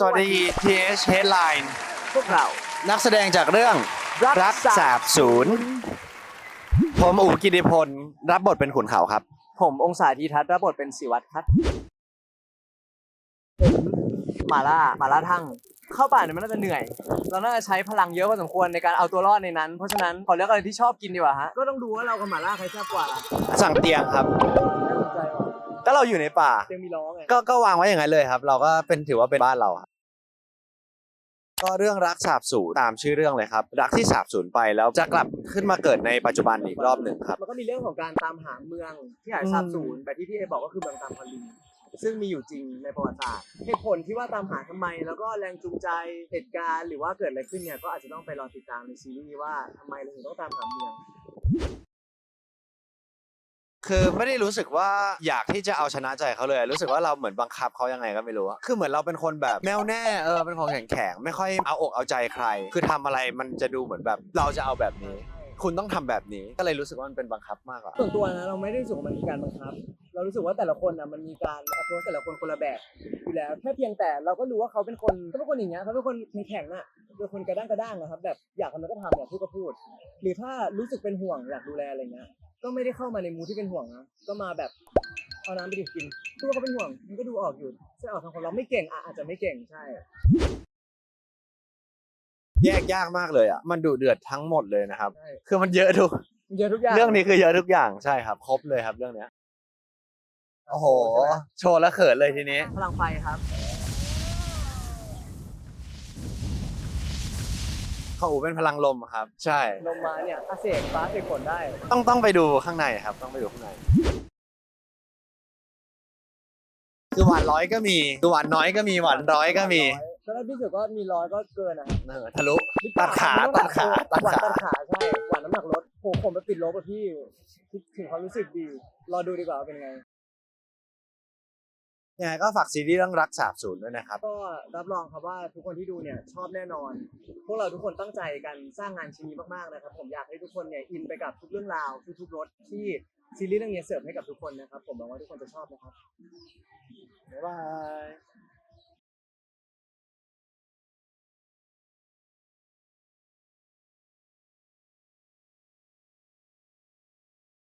สวัสดี TH Headline พวกเรา นักแสดงจากเรื่องรักสาบศูนย์ผมอู๋กิติพล รับบทเป็นขุนเขาครับ ผมองศาธีทัศน์รับบทเป็นศิวัตรครับผมหมาล่าหมาล่าทั้งเข้าป่าเนี่ยมันน่าจะเหนื่อย เราน่าจะใช้พลังเยอะพอสมควรในการเอาตัวรอดในนั้น เพราะฉะนั้นขอเลือกอะไรที่ชอบกินดีกว่าฮะ ก็ต้องดูว่าเรากับหมาล่าใครแซ่บกว่าล่ะสั่งเตียงครับน่าสนใจว่ะ ก็เราอยู่ในป่าเตียงมีล้อไงก็ก็วางไว้อย่างนั้นเลยครับ เราก็เป็นถือว่าเป็นบ้านเราครับก็เรื่องรักสาบสูญตามชื่อเรื่องเลยครับ รักที่สาบสูญไปแล้วจะกลับขึ้นมาเกิดในปัจจุบันอีกรอบหนึ่งครับ มันก็มีเรื่องของการตามหาเมืองที่หายสาบสูญแบบที่พี่เอบอกก็คือเมืองตามพอลีซึ่งมีอยู่จริงในประวัติศาสตร์เหตุผลที่ว่าตามหาทำไม แล้วก็แรงจูงใจเหตุการณ์หรือว่าเกิดอะไรขึ้นเนี่ยก็อาจจะต้องไปรอติดตามในซีรีส์ว่าทำไมเราถึงต้องตามหาเมือง คือไม่ได้รู้สึกว่าอยากที่จะเอาชนะใจเขาเลย รู้สึกว่าเราเหมือนบังคับเขายังไงก็ไม่รู้อะคือเหมือนเราเป็นคนแบบแนวแน่เออเป็นคนแข็งแข็งไม่ค่อยเอาอกเอาใจใคร คือทำอะไรมันจะดูเหมือนแบบเราจะเอาแบบนี้ คุณต้องทำแบบนี้ก็เลยรู้สึกว่ามันเป็นบังคับมากกว่า ส่วนตัวนะเราไม่ได้รู้สึกว่ามันคือการบังคับ เรารู้สึกว่าแต่ละคนนะมันมีการ approach แต่ละคนคนละแบบอยู่แล้วแค่เพียงแต่เราก็รู้ว่าเขาเป็นคนเขาเป็นคนอย่างเงี้ยเขาเป็นคนแข็งๆอะเป็นคนกระด้างกระด้างนะครับแบบอยากทำอะไรก็ทำอยากพูดก็พูด หรือถ้ารู้สึกเป็นห่วงอยากดูแลอะไรเงี้ย ก็ไม่ได้เข้ามาในมูที่เป็นห่วงนะก็มาแบบเอาน้ำไปดื่มกินพูดว่าเขาเป็นห่วงมันก็ดูออกอยู่ใช่ออกทางคนเราไม่เก่งอะอาจจะไม่เก่งใช่ แยกยากมากเลยอะ มันดุเดือดทั้งหมดเลยนะครับ ใช่ คือมันเยอะทุกมันเยอะทุกอย่างเรื่องนี้คือเยอะทุกอย่างใช่ครับ ครบเลยครับเรื่องเนี้ยโอ้โห โชว์แล้วเขินเลยทีนี้ พลังไฟครับ ของอูเป็นพลังลมครับ ใช่ลมมาเนี่ยอาเสกฟ้าเสกฝนได้ ต้องต้องไปดูข้างในครับ ต้องไปดูข้างใน คือหวานร้อยก็มีคือหวานน้อยก็มีหวานร้อยก็มีตอนแรกพี่รู้สึกว่ามีร้อยก็เกินอะเออทะลุตัดขาตัดขาตัดหวานขาตัดขาใช่หวานน้ำหนักลดโหผมไปติดลบอะพี่คิดถึงความรู้สึกดี รอดูดีกว่าว่าเป็นไง ยังไงก็ฝากซีรีส์เรื่องรักสาบสูญด้วยนะครับ ก็รับรองครับว่าทุกคนที่ดูเนี่ยชอบแน่นอน พวกเราทุกคนตั้งใจกันสร้างงานชิ้นนี้มากๆนะครับ ผมอยากให้ทุกคนเนี่ยอินไปกับทุกเรื่องราวทุกๆรสที่ซีรีส์เรื่องนี้เสิร์ฟให้กับทุกคนนะครับ ผมหวังว่าทุกคนจะชอบนะครับบ๊ายบาย